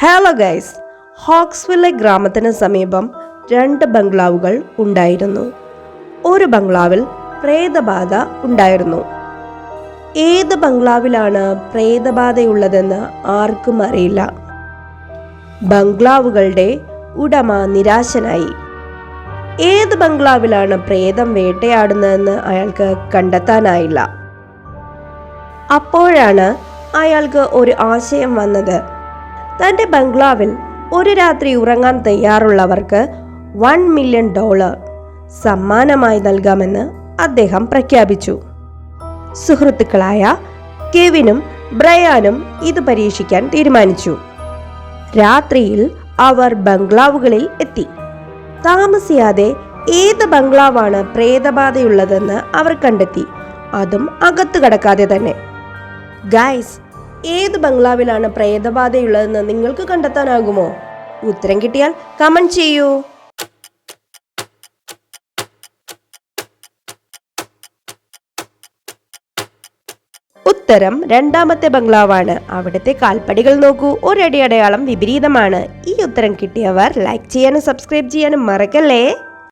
Hello guys ഹോക്സ്വില്ലെ ഗ്രാമത്തിന് സമീപം രണ്ട് ബംഗ്ലാവുകൾ ഉണ്ടായിരുന്നു. ഒരു ബംഗ്ലാവിൽ പ്രേതബാധ ഉണ്ടായിരുന്നു. ഏത് ബംഗ്ലാവിലാണ് പ്രേതബാധയുള്ളതെന്ന് ആർക്കും അറിയില്ല. ബംഗ്ലാവുകളുടെ ഉടമ നിരാശനായി. ഏത് ബംഗ്ലാവിലാണ് പ്രേതം വേട്ടയാടുന്നതെന്ന് അയാൾക്ക് കണ്ടെത്താനായില്ല. അപ്പോഴാണ് അയാൾക്ക് ഒരു ആശയം വന്നത്. തന്റെ ബംഗ്ലാവിൽ ഒരു രാത്രി ഉറങ്ങാൻ തയ്യാറുള്ളവർക്ക് വൺ മില്യൺ ഡോളർ സമ്മാനമായി നൽകാമെന്ന് അദ്ദേഹം പ്രഖ്യാപിച്ചു. സുഹൃത്തുക്കളായ കെവിനും ബ്രയാനും ഇത് പരീക്ഷിക്കാൻ തീരുമാനിച്ചു. രാത്രിയിൽ അവർ ബംഗ്ലാവുകളിൽ എത്തി. താമസിയാതെ ഏത് ബംഗ്ലാവാണ് പ്രേതബാധയുള്ളതെന്ന് അവർ കണ്ടെത്തി. അതും അകത്തു കടക്കാതെ തന്നെ. ഗൈസ് ഏത് ബംഗ്ലാവിലാണ് പ്രേതബാധയുള്ളതെന്ന് നിങ്ങൾക്ക് കണ്ടെത്താനാകുമോ? ഉത്തരം കിട്ടിയാൽ കമന്റ് ചെയ്യൂ. ഉത്തരം രണ്ടാമത്തെ ബംഗ്ലാവാണ്. അവിടുത്തെ കാൽപ്പടികൾ നോക്കൂ. ഒരടി അടയാളം വിപരീതമാണ്. ഈ ഉത്തരം കിട്ടിയവർ ലൈക്ക് ചെയ്യാനും സബ്സ്ക്രൈബ് ചെയ്യാനും മറക്കല്ലേ?